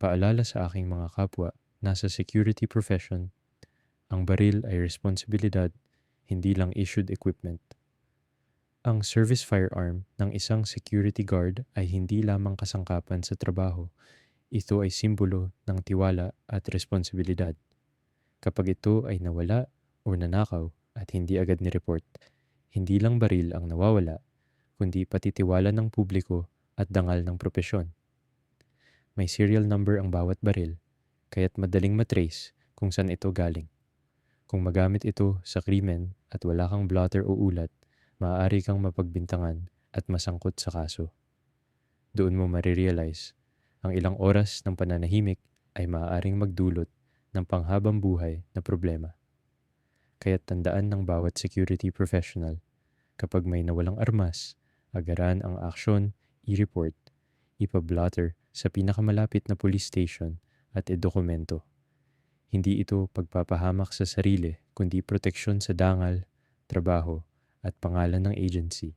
Paalala sa aking mga kapwa nasa security profession, ang baril ay responsibilidad, hindi lang issued equipment. Ang service firearm ng isang security guard ay hindi lamang kasangkapan sa trabaho, ito ay simbolo ng tiwala at responsibilidad. Kapag ito ay nawala o nanakaw at hindi agad ni-report, hindi lang baril ang nawawala, kundi pati tiwala ng publiko at dangal ng propesyon. May serial number ang bawat baril, kaya't madaling matrace kung saan ito galing. Kung magamit ito sa krimen at wala kang blotter o ulat, maaari kang mapagbintangan at masangkot sa kaso. Doon mo marirealize, ang ilang oras ng pananahimik ay maaaring magdulot ng panghabang buhay na problema. Kaya't tandaan ng bawat security professional, kapag may nawalang armas, agaran ang aksyon, i-report, ipablotter sa pinakamalapit na police station at idokumento. Hindi ito pagpapahamak sa sarili kundi proteksyon sa dangal, trabaho at pangalan ng agency.